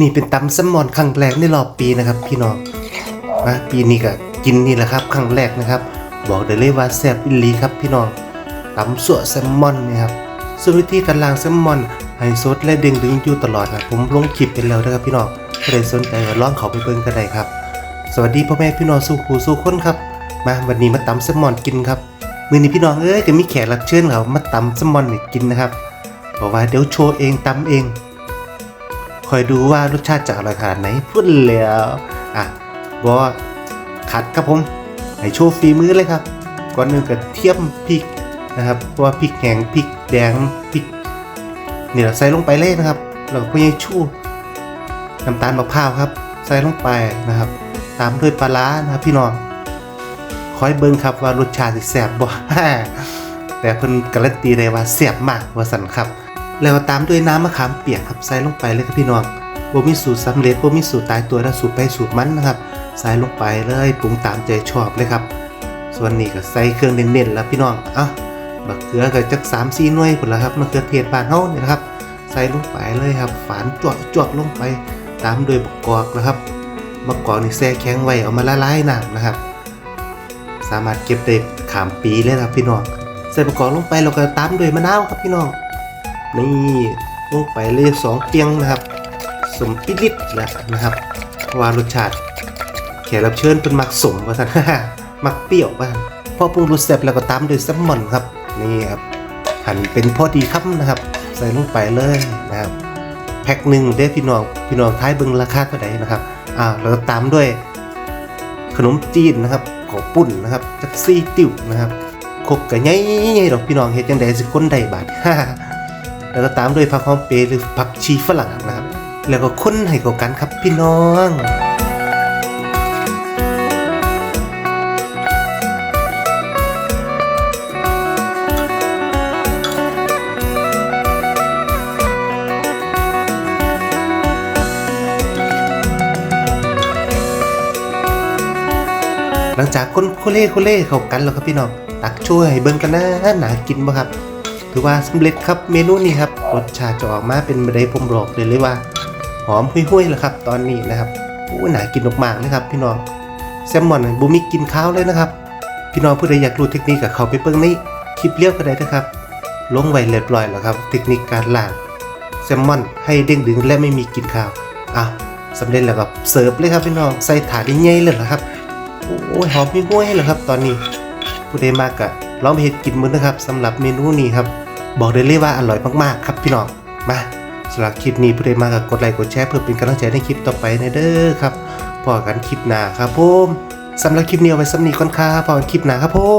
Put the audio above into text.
นี่เป็นตำแซลมอนครั้งแรกในรอบปีนะครับ พี่น้องนะปีนี้ก็กินนี่แหละครับครั้งแรกนะครับ บอกได้เลยว่าแซ่บอินลีครับพี่น้องตำสั่วแซลมอนนี่ครับส่วนวิธีการล้างแซลมอนให้สดและเด้งดึงอยู่ตลอดครับผมลงคลิปไปแล้วนะครับพี่น้องใครสนใจก็ลองเขาไปเบิ่งกันได้ครับ สวัสดีพ่อแม่พี่น้องสู่ครูสู่คนครับ มาวันนี้มาตำแซลมอนกินครับมื้อนี้พี่น้องเอ้ยก็มีแขกรับเชิญเขามาตำแซลมอนกินนะครับบอกว่าเดี๋ยวโชว์เองตำเอง คอยดูว่ารสชาติจะอร่อยขนาดไหนพูดแล้วอะบอขัดครับผมให้โชว์ฝีมือเลยครับ ก่อนหนึ่งก็เทียมพริกนะครับเพราะว่าพริกแห้งพริกแดงพริกนี่เราใส่ลงไปเลยนะครับเราก็ยังชูน้ำตาลมะพร้าวครับ ใส่ลงไปนะครับ ตามด้วยปลาร้านะครับพี่น้องคอยเบิ่งครับว่ารสชาติสิแซ่บบ่แต่เพิ่นการันตีได้ว่าแซ่บมากว่าสันครับ แล้วตามด้วยน้ำมะขามเปียกครับใส่ลงไปเลยครับพี่น้องบ่มีสูตรสำเร็จบ่มีสูตรตายตัวแล้วสูตรไปสูตรมันนะครับ ใส่ลงไปเลยปรุงตามใจชอบเลยครับ ส่วนนี้ก็ใส่เครื่องเน้นๆแล้วพี่น้องอ้าบักเขือก็จัก3 4หน่วยพุ่นละครับมะเขือเทศบ้านเฮานี่นะครับ ใส่ลงไปเลยครับ ฝานจวกจวกลงไปตามด้วยบักกอกนะครับบักกอกนี่แช่แข็งไว้เอามาละลายน้ำนะครับ สามารถเก็บได้ขามปีเลยครับพี่น้องใส่บักกอกลงไปแล้วก็ตามด้วยมะนาวครับพี่น้อง นี่ลงไปเลยสองเตียงนะครับ สมปิลิตแหละนะครับว่ารสชาติแขกรับเชิญเป็นมักสมว่าสันมักเปรี้ยวบ้างพอปรุงรสเสร็จแล้วก็ตามด้วยแซลมอนครับนี่ครับหั่นเป็นพอดีคำนะครับ ใส่ลงไปเลยนะครับแพ็คหนึ่งได้พี่น้องพี่น้องท้ายเบิงราคาเท่าไหร่นะครับอ่าแล้วก็ตามด้วยขนมจีนนะครับของปุ่นนะครับจักซี่ติ๋วนะครับครกกะไงๆดอกพี่น้องเฮ็ดจังไดสิคนใดบาท แล้วก็ตามด้วยผักหอมเปรย์หรือผักชีฝรั่งนะครับ แล้วก็ค้นให้เข้ากันครับพี่น้องหลังจากคนโคเล่โคเล่เข้ากันแล้วครับพี่น้อง ตักช่วยให้เบิ่งกันนะหนากินบ่ครับ ถือว่าสำเร็จครับเมนูนี้ครับรสชาติจะออกมาเป็นบันไดผมบอกเลยเลยว่า หอมหุ้ยๆแล้วครับ ตอนนี้นะครับโอ้หนากินมากๆเลยครับ พี่น้องแซลมอนบุมิกินข้าวเลยนะครับ พี่น้องผู้ใดอยากรู้เทคนิคกับเขาไปเบิ่งในคลิปเลี้ยวก็ได้นะครับลงไว้เรียบร้อยแล้วครับ เทคนิคการล้างแซลมอนให้เด้งดึงและไม่มีกินข้าวอะสำเร็จแล้วครับเสิร์ฟเลยครับพี่น้องใส่ถาดใหญ่ๆเลยเหรอครับโอ้ยหอมหุ้ยๆเลยครับ ตอนนี้ผู้ใดมากกะลองไปเฮ็ดกินมือนะครับสำหรับเมนูนี้ครับ บอกได้เลยว่าอร่อยมากๆครับพี่น้องมาสำหรับคลิปนี้ผู้ใดมากกดไลค์กดแชร์เพื่อเป็นกำลังใจในคลิปต่อไปในเด้อครับพอกันคลิปหน้าครับผมสำหรับคลิปนี้เอาไว้สำนีก่อนครับพอกันคลิปหน้าครับผม